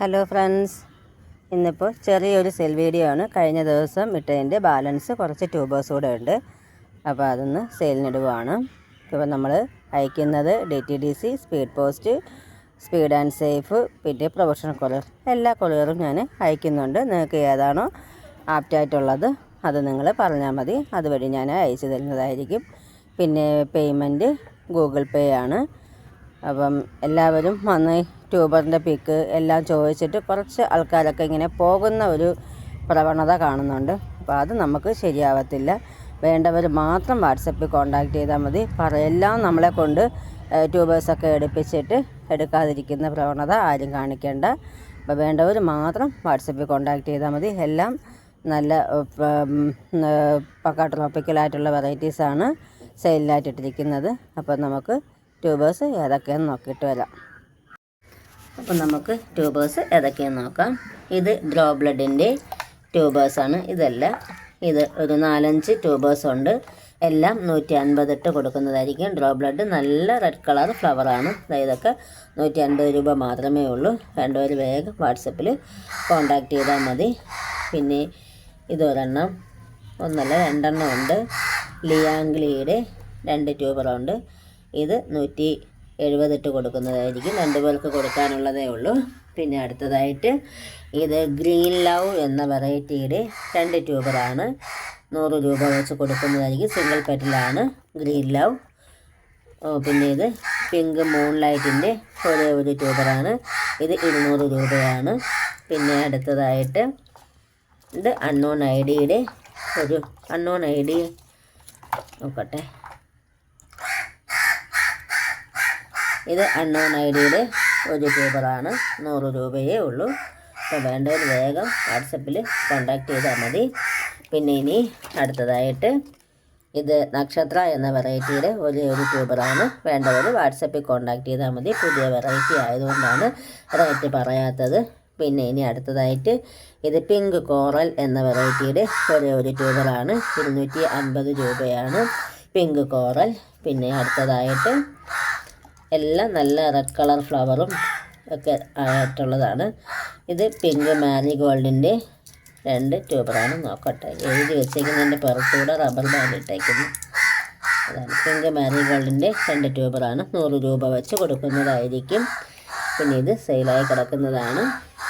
Hello friends ഇന്നിപ്പോൾ ചെറിയൊരു cell video ആണ്. കഴിഞ്ഞ ദിവസം ഇട്ടതിന്റെ ബാലൻസ് കുറച്ച് ട്യൂബേഴ്സ് കൂടെ ഉണ്ട്. അപ്പോൾ അതൊന്ന് സെയിലിനിടുവാണ് ഇപ്പോൾ നമ്മൾ അയക്കുന്നത് D T D C speed post speed and safe പിന്നെ പ്രൊഫഷണൽ കൊറിയർ എല്ലാ കൊറിയറും ഞാൻ അയക്കുന്നുണ്ട്. നിങ്ങൾക്ക് ഏതാണോ ആപ്റ്റായിട്ടുള്ളത് അത് നിങ്ങൾ പറഞ്ഞാൽ മതി. അതുവഴി ഞാൻ അയച്ചു തരുന്നതായിരിക്കും. പിന്നെ പേയ്മെന്റ് ഗൂഗിൾ പേ ആണ്. അപ്പം എല്ലാവരും വന്ന് ട്യൂബറിന്റെ പിക്ക് എല്ലാം ചോദിച്ചിട്ട് കുറച്ച് ആൾക്കാരൊക്കെ ഇങ്ങനെ പോകുന്ന ഒരു പ്രവണത കാണുന്നുണ്ട്. അപ്പോൾ അത് നമുക്ക് ശരിയാവത്തില്ല. വേണ്ടവർ മാത്രം വാട്സപ്പിൽ കോണ്ടാക്ട് ചെയ്താൽ മതി. എല്ലാം നമ്മളെ കൊണ്ട് ട്യൂബേഴ്സൊക്കെ എടുപ്പിച്ചിട്ട് എടുക്കാതിരിക്കുന്ന പ്രവണത ആരും കാണിക്കേണ്ട. അപ്പോൾ വേണ്ടവർ മാത്രം വാട്സപ്പിൽ കോണ്ടാക്ട് ചെയ്താൽ മതി. എല്ലാം നല്ല പക്ക ട്രോപ്പിക്കലായിട്ടുള്ള വെറൈറ്റീസാണ് സെയിലിനായിട്ടിട്ടിരിക്കുന്നത് അപ്പോൾ നമുക്ക് ട്യൂബേഴ്സ് ഏതൊക്കെയെന്ന് നോക്കിയിട്ട് വരാം. അപ്പം നമുക്ക് ട്യൂബേഴ്സ് ഏതൊക്കെയെന്ന് നോക്കാം. ഇത് ഡ്രോ ബ്ലഡിന്റെ ട്യൂബേഴ്സാണ് ഇതെല്ലാം. ഇത് ഒരു നാലഞ്ച് ട്യൂബേഴ്സ് ഉണ്ട്. എല്ലാം നൂറ്റി അൻപതിട്ട് കൊടുക്കുന്നതായിരിക്കും. ഡ്രോ ബ്ലഡ് നല്ല റെഡ് കളർ ഫ്ലവറാണ് ഇതൊക്കെ നൂറ്റി അൻപത് രൂപ മാത്രമേ ഉള്ളൂ. രണ്ടുപേർ വേഗം വാട്സപ്പിൽ കോണ്ടാക്ട് ചെയ്താൽ മതി. പിന്നെ ഇതൊരെണ്ണം ഒന്നല്ല രണ്ടെണ്ണം ഉണ്ട്. ലിയാംഗ്ലിയുടെ രണ്ട് ട്യൂബറുണ്ട് ഇത് നൂറ്റി എഴുപതിട്ട് കൊടുക്കുന്നതായിരിക്കും. രണ്ടു പേർക്ക് കൊടുക്കാനുള്ളതേ ഉള്ളൂ. പിന്നെ അടുത്തതായിട്ട് ഇത് ഗ്രീൻ ലവ് എന്ന വെറൈറ്റിയുടെ രണ്ട് ട്യൂബറാണ്. നൂറ് രൂപ വെച്ച് കൊടുക്കുന്നതായിരിക്കും. സിംഗിൾ പെറ്റിലാണ് ഗ്രീൻ ലവ് പിന്നെ ഇത് പിങ്ക് മൂൺ ലൈറ്റിന്റെ ഒരേ ഒരു ട്യൂബറാണ്. ഇത് ഇരുന്നൂറ് രൂപയാണ്. പിന്നെ അടുത്തതായിട്ട് ഇത് അൺനോൺ ഐ ഡിയുടെ ഒരു അൺനോൺ ഐ ഡി നോക്കട്ടെ. ഇത് അണ്ണോൺ ഐ ഡിയുടെ ഒരു പേപ്പറാണ്. നൂറ് രൂപയേ ഉള്ളൂ. അപ്പോൾ വേണ്ടവർ വേഗം വാട്സപ്പിൽ കോണ്ടാക്ട് ചെയ്താൽ മതി. പിന്നെ ഇനി അടുത്തതായിട്ട് ഇത് നക്ഷത്ര എന്ന വെറൈറ്റിയുടെ ഒരു ഒരു ട്യൂബറാണ് വേണ്ടവർ വാട്സപ്പിൽ കോണ്ടാക്ട് ചെയ്താൽ മതി. പുതിയ വെറൈറ്റി ആയതുകൊണ്ടാണ് റേറ്റ് പറയാത്തത്. പിന്നെ ഇനി അടുത്തതായിട്ട് ഇത് പിങ്ക് കോറൽ എന്ന വെറൈറ്റിയുടെ ഒരേ ഒരു ട്യൂബറാണ് ഇരുന്നൂറ്റി അൻപത് രൂപയാണ്. Pink coral. പിന്നെ അടുത്തതായിട്ട് എല്ലാം നല്ല റെഡ് കളർ ഫ്ലവറും ഒക്കെ ആയിട്ടുള്ളതാണ്. ഇത് പിങ്ക് മാരിഗോൾഡിന്റെ രണ്ട് ട്യൂബറാണ് നോക്കട്ടെ. എഴുതി വെച്ചേക്കുന്നതിന്റെ പുറത്തൂടെ റബ്ബർ ബാൻഡ് ഇട്ടേക്കുന്നു. അതാണ് പിങ്ക് മാരിഗോൾഡിന്റെ രണ്ട് ട്യൂബറാണ് നൂറ് രൂപ വെച്ച് കൊടുക്കുന്നതായിരിക്കും. പിന്നെ ഇത് സെയിലായി കിടക്കുന്നതാണ്.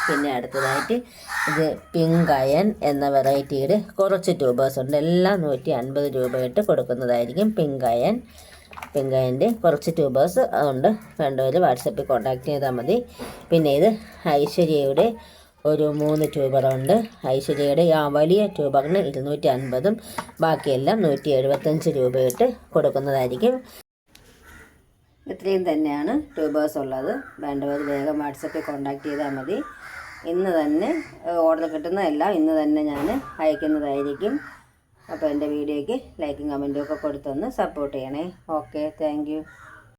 പിന്നെ അടുത്തതായിട്ട് ഇത് പിങ്ക് അയൺ എന്ന വെറൈറ്റിയുടെ കുറച്ച് ട്യൂബേഴ്സ് ഉണ്ട്. എല്ലാം നൂറ്റി അൻപത് രൂപ ഇട്ട് കൊടുക്കുന്നതായിരിക്കും പിങ്ക് അയൺ പിങ്ക് കുറച്ച് ട്യൂബേഴ്സ് ഉണ്ട്. വേണ്ടവർ വാട്സപ്പിൽ കോൺടാക്ട് ചെയ്താൽ മതി. പിന്നെ ഇത് ഐശ്വര്യയുടെ ഒരു മൂന്ന് ട്യൂബറുണ്ട് ഐശ്വര്യയുടെ ആ വലിയ ട്യൂബറിന് ഇരുന്നൂറ്റി അൻപതും ബാക്കിയെല്ലാം നൂറ്റി എഴുപത്തഞ്ച് രൂപയിട്ട് കൊടുക്കുന്നതായിരിക്കും. ഇത്രയും തന്നെയാണ് ട്യൂബേഴ്സ് ഉള്ളത്. വേണ്ടവർ വേഗം വാട്സപ്പിൽ കോൺടാക്ട് ചെയ്താൽ മതി. ഇന്ന് തന്നെ ഓർഡർ കിട്ടുന്നതെല്ലാം ഇന്ന് തന്നെ ഞാൻ അയക്കുന്നതായിരിക്കും. അപ്പോൾ എന്റെ വീഡിയോയ്ക്ക് ലൈക്കും കമന്റും ഒക്കെ കൊടുത്തൊന്ന് സപ്പോർട്ട് ചെയ്യണേ. Okay thank